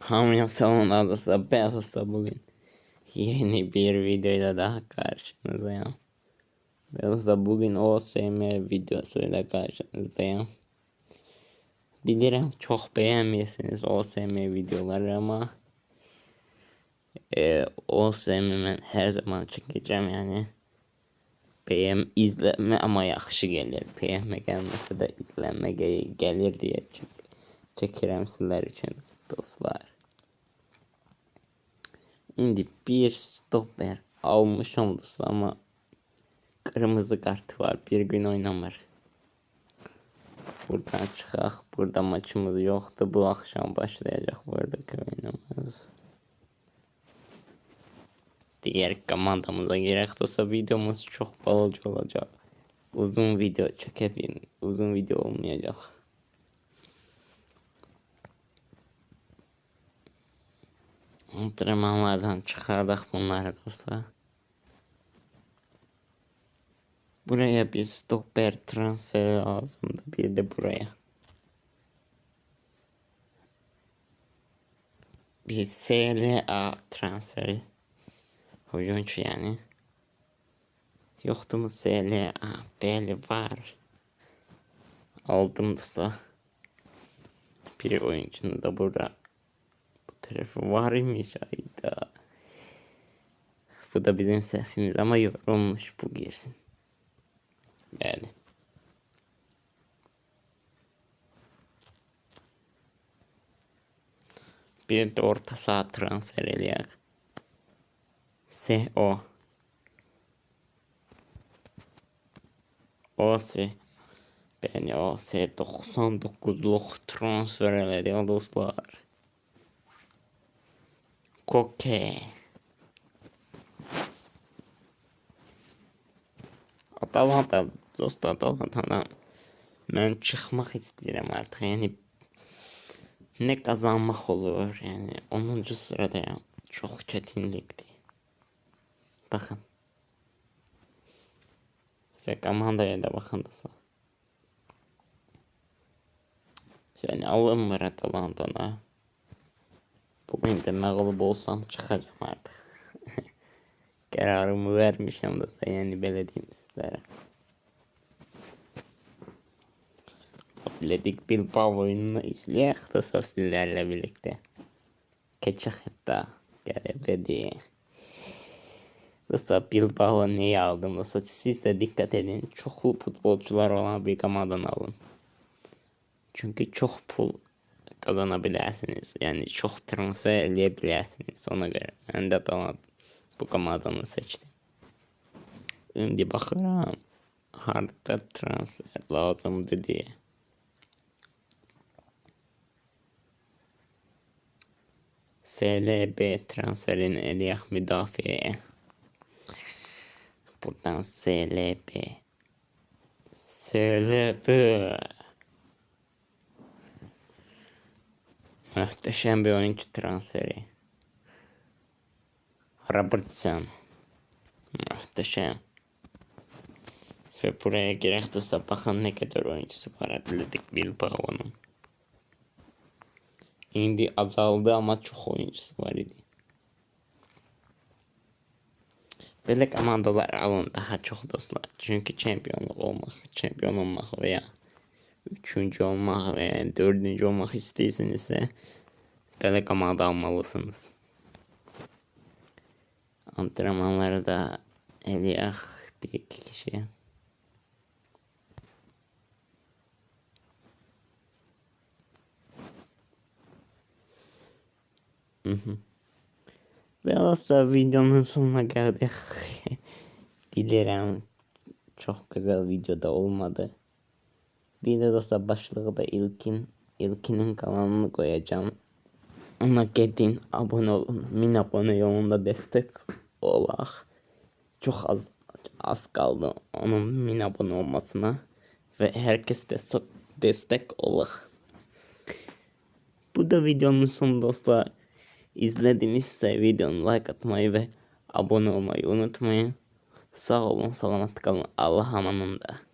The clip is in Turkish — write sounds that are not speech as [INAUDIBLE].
Hamile dostlar ben dostlar bugün yeni bir videoyla daha karşınızdayım. Dostlar bugün OSM videosuyla karşınızdayım. Bilirim çok beğenmiyorsunuz OSM videoları ama e, OSM'i her zaman çekeceğim yani. PM izleme ama yaxşı gelir. PM gelmese de izlenme gel gelir diye çek çekirəm sizlər üçün dostlar. İndi bir stopper almışam dostlar ama kırmızı kart var. Bir gün oynamır. Buradan çıxaq. Burada maçımız yoktu. Bu akşam başlayacak buradaki oyunumuz. Diğer komandamıza gerek olsa videomuz çok balıcı olacak. Uzun video çekebilirim. Uzun video olmayacak. Antrenmanlardan çıkardık bunları dostlar. Buraya bir stopper transferi lazımdı. Bir de buraya. Bir SLA transferi. Oyuncu yani. Yoktu mu SLA? Belli var. Aldım dostlar. Bir oyuncunun da burada bu tarafı var imiş ayda. Bu da bizim sefimiz ama yorulmuş bu girsin. Belli. Bir de orta saha transfer eləyək. SO. OS. Beni OS 99'luk transfer elədi dostlar. Koke. Atalanta dostlar Atalanta'dan ben çıkmak istedim artık yani ne kazanmak olur yani 10. sırada ya çok çetinlikti. Bakın. Ve komandaya da bakın dostlar. Yani alım var Atalanta'da. Bugün de mağlup olsam çıkacağım artık. [LAUGHS] Kararımı vermişim da yani belediye sizlere. Atletik Bilbao oyununu izleyek de sizlerle birlikte. Keçik hatta geldi. Dostlar Bilbao neyi aldım siz de dikkat edin. Çoklu futbolcular olan bir komandan alın. Çünkü çok pul kazanabilirsiniz. Yani çok transfer edebilirsiniz ona göre. Ben de tamam bu komandanı seçtim. Şimdi bakalım. Harita transfer lazımdı diye. SLB transferini eləyək müdafiəyə. Buradan SLB. SLB. Möhtəşəm bir oyunçu transferi. Robertson. Möhtəşəm. Və buraya gerektirsə baxın nə qədər oyuncusu var Atletik Bilbao'nun. İndi azaldı amma çox oyuncusu var idi. Belə komandalar alın daha çox dostlar. Çünki çempionluq olmaq, çempion olmaq və ya üçüncü olmak veya dördüncü olmak istiyorsanız böyle komanda almalısınız. Antrenmanları da eləyək bir iki kişi. Hı hı. Ve dostlar videonun sonuna geldik. [LAUGHS] Dilerim çok güzel videoda olmadı. Bir de dostlar başlığı da ilkin ilkinin kanalını koyacağım. Ona gidin abone olun. Min abone yolunda destek olaq. Çok az az kaldı onun min abone olmasına ve herkes de destek olaq. Bu da videonun sonu dostlar. İzledinizse videonu like atmayı ve abone olmayı unutmayın. Sağ olun, selamet kalın. Allah amanında.